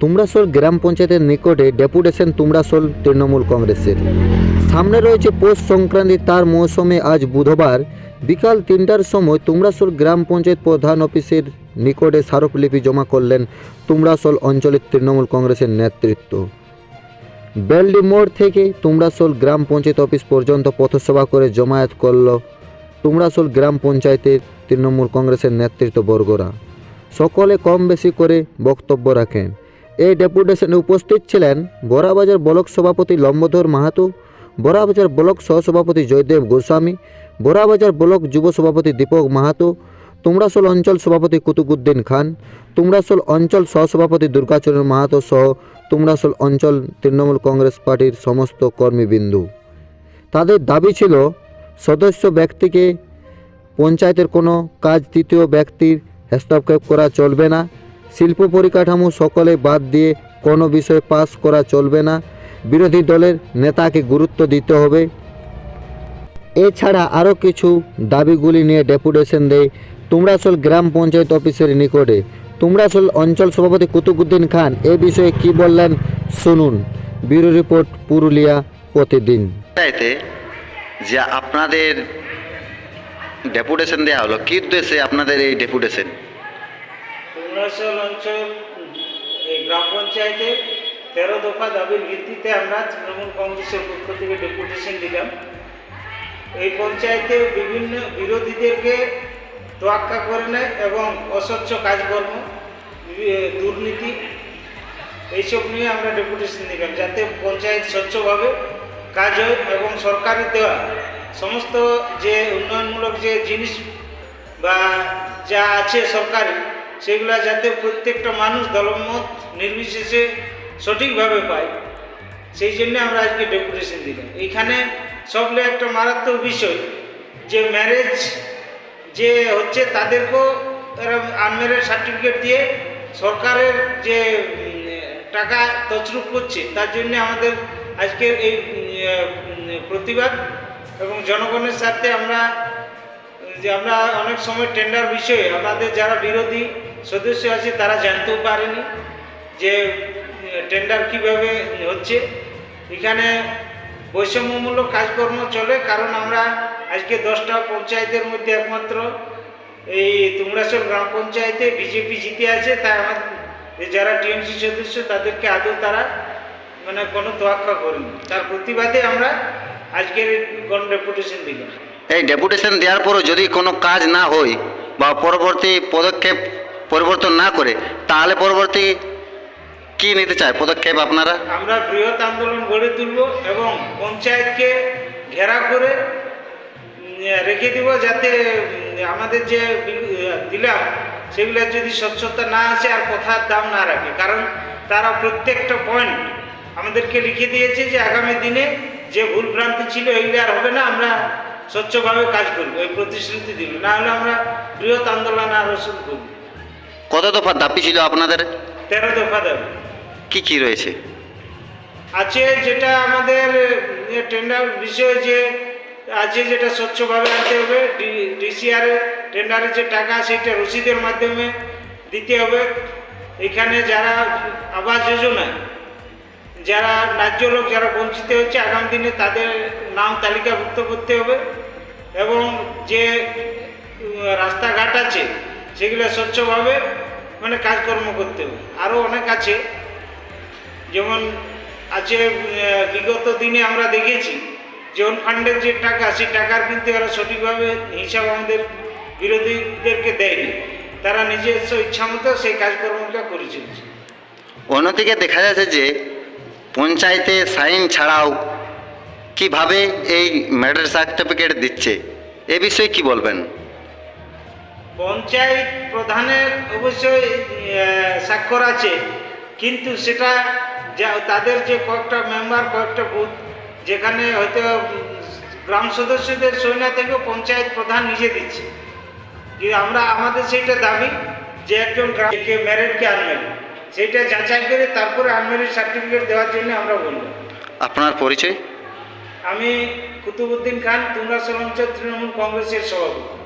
তুমরাসোল গ্রাম পঞ্চায়েতের নিকটে ডেপুটেশন তুমরাসোল তৃণমূল কংগ্রেসের। সামনে রয়েছে পৌষ সংক্রান্তি, তার মৌসুমে আজ বুধবার বিকাল তিনটার সময় তুমরাসোল গ্রাম পঞ্চায়েত প্রধান অফিসের নিকটে স্মারকলিপি জমা করলেন তুমরাসোল অঞ্চলের তৃণমূল কংগ্রেসের নেতৃত্ব। বেলডি মোড় থেকে তুমরাসোল গ্রাম পঞ্চায়েত অফিস পর্যন্ত পথসভা করে জমায়েত করল তুমরাসোল গ্রাম পঞ্চায়েতের তৃণমূল কংগ্রেসের নেতৃত্ব নেতৃত্ববর্গরা। সকলে কম বেশি করে বক্তব্য রাখেন। এই ডেপুটেশনে উপস্থিত ছিলেন বড়াবাজার ব্লক সভাপতি লম্বধর মাহাতো, বড়াবাজার ব্লক সহসভাপতি জয়দেব গোস্বামী, বড়াবাজার ব্লক যুব সভাপতি দীপক মাহাতো, তুমরাসোল অঞ্চল সভাপতি কুতুবুদ্দিন খান, তুমরাসোল অঞ্চল সহসভাপতি দুর্গাচরণ মাহাতো সহ তুমরাসোল অঞ্চল তৃণমূল কংগ্রেস পার্টির সমস্ত কর্মীবিন্দু। তাদের দাবি ছিল, সদস্য ব্যক্তিকে পঞ্চায়েতের কোনো কাজ তৃতীয় ব্যক্তির হস্তক্ষেপ করা চলবে না। শিল্প পরিকাঠামো সকলে বাদ দিয়ে কোনো বিষয় পাস করা চলবে না। বিরোধী দলের নেতাকে গুরুত্ব দিতে হবে। এছাড়া আরও কিছু দাবিগুলি নিয়ে ডেপুটেশন দেয় তুমরাসোল গ্রাম পঞ্চায়েত অফিসের নিকটে। তুমরাসোল অঞ্চল সভাপতি কুতুবুদ্দিন খান এ বিষয়ে কি বললেন শুনুন। ব্যুরো রিপোর্ট, পুরুলিয়া প্রতিদিন। যে আপনাদের ডেপুটেশন দেওয়া হলো, কী উদ্দেশ্যে আপনাদের এই ডেপুটেশন? তুমরাসল অঞ্চল এই গ্রাম পঞ্চায়েতে তেরো দফা দাবির ভিত্তিতে আমরা তৃণমূল কংগ্রেসের পক্ষ থেকে ডেপুটেশন দিলাম। এই পঞ্চায়েতে বিভিন্ন বিরোধীদেরকে তোয়াক্কা করে নেয় এবং অস্বচ্ছ কাজকর্ম দুর্নীতি, এইসব নিয়ে আমরা ডেপুটেশন দিলাম যাতে পঞ্চায়েত স্বচ্ছভাবে কাজ হয় এবং সরকারের দেওয়া সমস্ত যে উন্নয়নমূলক যে জিনিস বা যা আছে সরকারি সেগুলো যাতে প্রত্যেকটা মানুষ দলমত নির্বিশেষে সঠিকভাবে পায়, সেই জন্য আমরা আজকে ডেপুটেশন দিলাম। এইখানে সবলে একটা মারাত্মক বিষয়, যে ম্যারেজ যে হচ্ছে তাদেরকেও আনম্যারেজ সার্টিফিকেট দিয়ে সরকারের যে টাকা তছরূপ করছে, তার জন্য আমাদের আজকের এই প্রতিবাদ এবং জনগণের সাথে আমরা, যে আমরা অনেক সময় টেন্ডার বিষয়ে, আমাদের যারা বিরোধী সদস্য আছে, তারা জানতেও পারেনি যে টেন্ডার কীভাবে হচ্ছে। এখানে বৈষম্যমূলক কাজকর্ম চলে, কারণ আমরা আজকে দশটা পঞ্চায়েতের মধ্যে একমাত্র। এই তুমরাসল গ্রাম পঞ্চায়েতে বিজেপি জিতে আছে, তাই আমার যারা টিএমসি সদস্য, তাদেরকে আদৌ তারা মানে কোনো তোয়াক্কা করেনি। তার প্রতিবাদে আমরা আজকের গণ ডেপুটেশন দিলাম। এই ডেপুটেশন দেওয়ার পরও যদি কোনো কাজ না হয় বা পরবর্তী পদক্ষেপ পরিবর্তন না করে, তাহলে পরবর্তী কি নিতে চায়? পদক্ষেপ আপনারা? আমরা বৃহৎ আন্দোলন গড়ে তুলব এবং পঞ্চায়েতকে ঘেরা করে রেখে দিব যাতে আমাদের যে দিলাম সেগুলো যদি স্বচ্ছতা না আসে আর কথার দাম না রাখে। কারণ তারা প্রত্যেকটা পয়েন্ট আমাদেরকে লিখে দিয়েছে যে আগামী দিনে যে ভুল ভ্রান্তি ছিল এগুলো আর হবে না, আমরা স্বচ্ছভাবে কাজ করব, এই প্রতিশ্রুতি দিল না হলে আমরা বৃহৎ আন্দোলন আরও শুরু করব। কত দফা দাবি ছিল আপনাদের? তেরো দফা দাবি কি কি রয়েছে? আছে যেটা আমাদের টেন্ডার বিষয় যে আছে যেটা স্বচ্ছভাবে আনতে হবে ডিসিআর টেন্ডারের যে টাকা সেটা রসিদের মাধ্যমে দিতে হবে। এখানে যারা আবাস যোজনা যারা ন্যায্য লোক যারা বঞ্চিত হচ্ছে আগামী দিনে তাদের নাম তালিকাভুক্ত করতে হবে এবং যে রাস্তাঘাট আছে সেগুলো স্বচ্ছভাবে মানে কাজকর্ম করতে হবে। আরও অনেক আছে। যেমন আছে বিগত দিনে আমরা দেখেছি যে ওন ফান্ডের যে টাকা, সেই টাকার কিন্তু এরা সঠিকভাবে হিসাব আমাদের বিরোধীদেরকে দেয়নি। তারা নিজস্ব ইচ্ছামতো সেই কাজকর্মটা করে চলছে অন্যদিকে দেখা যাচ্ছে যে, পঞ্চায়েতে সাইন ছাড়াও কীভাবে এই ম্যারেজ সার্টিফিকেট দিচ্ছে, এ বিষয়ে কি বলবেন? পঞ্চায়েত প্রধানের অবশ্যই স্বাক্ষর আছে। কিন্তু সেটা যা তাদের যে কয়েকটা মেম্বার কয়েকটা বুথ যেখানে হয়তো গ্রাম সদস্যদের সৈন্য থেকে পঞ্চায়েত প্রধান নিজে দিচ্ছে। কিন্তু আমরা আমাদের সেইটা দাবি যে একজন গ্রামকে ম্যারেডকে আনম্যারিড সেইটা যাচাই করে তারপরে আনম্যারিড সার্টিফিকেট দেওয়ার জন্য আমরা বললাম আপনার পরিচয়? আমি কুতুবুদ্দিন খান তুমরা অঞ্চল তৃণমূল কংগ্রেসের সভাপতি।